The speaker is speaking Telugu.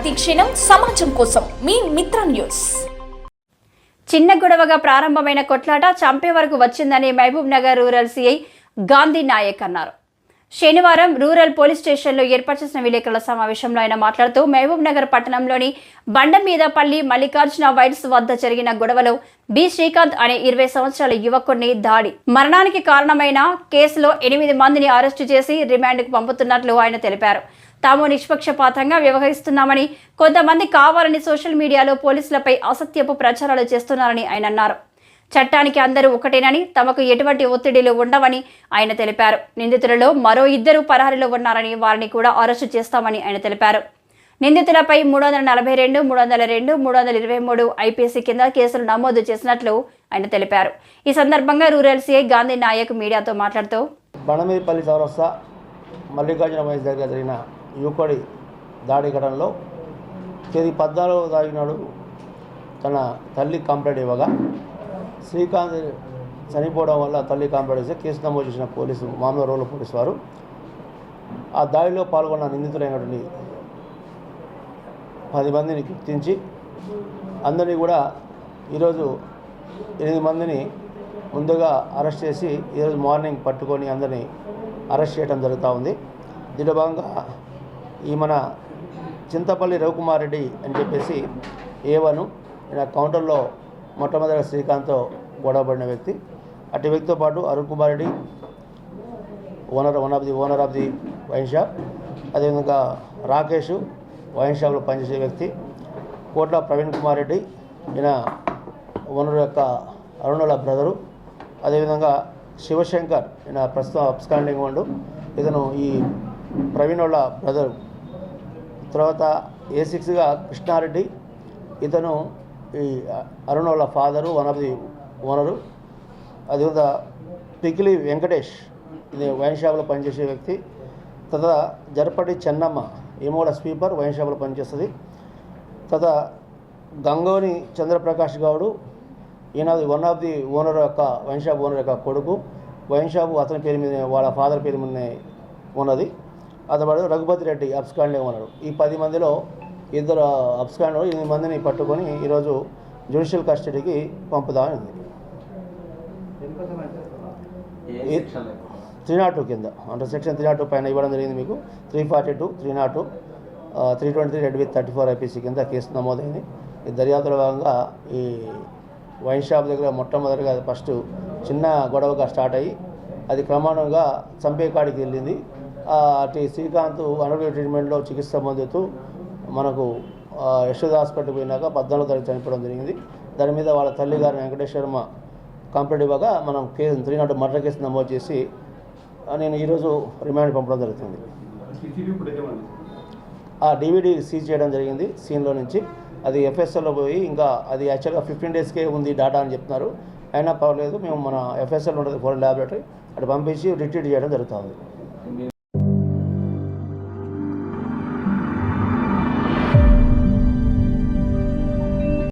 ప్రతిక్షణం సమాజం కోసం మీ మిత్ర న్యూస్. చిన్న గొడవగా ప్రారంభమైన కొట్లాట చంపే వరకు వచ్చిందని మహబూబ్ నగర్ రూరల్ సిఐ గాంధీ నాయక్ అన్నారు. శనివారం రూరల్ పోలీస్ స్టేషన్లో ఏర్పాటు చేసిన విలేకరుల సమావేశంలో ఆయన మాట్లాడుతూ మహబూబ్ నగర్ పట్టణంలోని బండ మీదపల్లి మల్లికార్జున వైట్స్ వద్ద జరిగిన గొడవలో బి శ్రీకాంత్ అనే ఇరవై సంవత్సరాల యువకుడిని దాడి మరణానికి కారణమైన కేసులో ఎనిమిది మందిని అరెస్టు చేసి రిమాండ్కు పంపుతున్నట్లు ఆయన తెలిపారు. తాము నిష్పక్షపాతంగా వ్యవహరిస్తున్నామని కొంతమంది కావాలని సోషల్ మీడియాలో పోలీసులపై అసత్యపు ప్రచారాలు చేస్తున్నారని ఆయన అన్నారు. చట్టానికి అందరూ ఒకటేనని తమకు ఎటువంటి ఒత్తిడిలు ఉండవని ఆయన తెలిపారు. నిందితులలో మరో ఇద్దరు పరారిలో ఉన్నారని వారిని కూడా అరెస్టు చేస్తామని ఆయన తెలిపారు. నిందితులపై మూడు వందల నలభై రెండు మూడు వందల రెండు మూడు వందల ఇరవై మూడు ఐపీసీ కింద కేసులు నమోదు చేసినట్లు ఆయన తెలిపారు. ఈ సందర్భంగా రూరల్ సీఐ గాంధీ నాయక్ మీడియాతో మాట్లాడుతూ బణమీపల్లి చౌరస్తా మల్లికార్జున వయసు దగ్గర జరిగిన యువకుడి దాడి ఘటనలో తేదీ పద్నాలుగో తారీఖు తన తల్లి కంప్లైంట్ ఇవ్వగా శ్రీకాంత్ చనిపోవడం వల్ల తల్లి కంప్లైంట్ ఇస్తే కేసు నమోదు చేసిన పోలీసు మామూలు రోడ్ల పోలీసు వారు ఆ దాడిలో పాల్గొన్న నిందితులైనటువంటి పది మందిని గుర్తించి అందరినీ కూడా ఈరోజు ఎనిమిది మందిని ముందుగా అరెస్ట్ చేసి ఈరోజు మార్నింగ్ పట్టుకొని అందరినీ అరెస్ట్ చేయడం జరుగుతూ ఉంది. దీనిలో భాగంగా ఈ మన చింతపల్లి రవికుమార్ రెడ్డి అని చెప్పేసి ఏవను ఈయన కౌంటర్లో మొట్టమొదటి శ్రీకాంత్తో గొడవపడిన వ్యక్తి. అటు వ్యక్తితో పాటు Arun Kumar Reddy owner one of the owner of the wine shop అదేవిధంగా రాకేష్ వైన్ షాప్లో పనిచేసే వ్యక్తి. కోట్ల ప్రవీణ్ కుమార్ రెడ్డి ఈయన ఓనర్ యొక్క అరుణుల బ్రదరు అదేవిధంగా శివశంకర్ ఈయన ప్రస్తుతం అప్స్కాండింగ్ ఉండు. ఇతను ఈ ప్రవీణ్ వాళ్ళ బ్రదరు తర్వాత ఏ సిక్స్గా కృష్ణారెడ్డి ఇతను ఈ అరుణ్ వాళ్ళ father one of the owner. అదేవిధంగా పికిలి వెంకటేష్ ఇది వైన్ షాప్లో పనిచేసే వ్యక్తి. తర్వాత జరపటి చెన్నమ్మ ఈమె కూడా స్వీపర్ వైన్ షాప్లో పనిచేస్తుంది. తర్వాత గంగోని చంద్రప్రకాష్ గౌడు ఈయన వన్ ఆఫ్ ది ఓనర్ యొక్క వైన్ షాప్ ఓనర్ యొక్క కొడుకు. వైన్ షాపు అతని పేరు మీద వాళ్ళ ఫాదర్ పేరు మీద ఉన్నది. అతడు రఘుపతి రెడ్డి అబ్స్కాండే ఓనరు ఈ పది మందిలో ఇద్దరు అబ్స్కాండ్ ఎనిమిది మందిని పట్టుకొని ఈరోజు జ్యుడిషియల్ కస్టడీకి పంపుదామని ఉంది. త్రీ నాట్ టూ కింద అంటే సెక్షన్ త్రీ నాట్ టూ పైన ఇవ్వడం జరిగింది మీకు. Three forty two three nought two three twenty three read with thirty four IPC కింద కేసు నమోదైంది. ఈ దర్యాప్తులో భాగంగా ఈ వైన్ షాప్ దగ్గర మొట్టమొదటిగా ఫస్ట్ చిన్న గొడవగా స్టార్ట్ అయ్యి అది క్రమానుగా చంపే కాడికి వెళ్ళింది. అటు శ్రీకాంత్ అనారోగ్య ట్రీట్మెంట్లో చికిత్స పొందుతూ మనకు ఆ, యశోద హాస్పిటల్కి పోయినాక పద్నాలుగో తారీఖు చనిపోవడం జరిగింది. దాని మీద వాళ్ళ తల్లి గారు వెంకటేశ్వరమ్మ కంప్లైంట్ ఇవ్వగా మనం case three nought murder case నమోదు చేసి నేను ఈరోజు రిమాండ్ పంపడం జరుగుతుంది. ఆ డివిడి సీజ్ చేయడం జరిగింది సీన్లో నుంచి. అది ఎఫ్ఎస్ఎల్లో పోయి ఇంకా అది యాక్చువల్గా ఫిఫ్టీన్ డేస్కే ఉంది డాటా అని చెప్తున్నారు. అయినా పర్వాలేదు మేము మన ఎఫ్ఎస్ఎల్ ఉంటుంది ఫోరెన్ ల్యాబొరేటరీ అటు పంపించి రిట్రీట్ చేయడం జరుగుతుంది.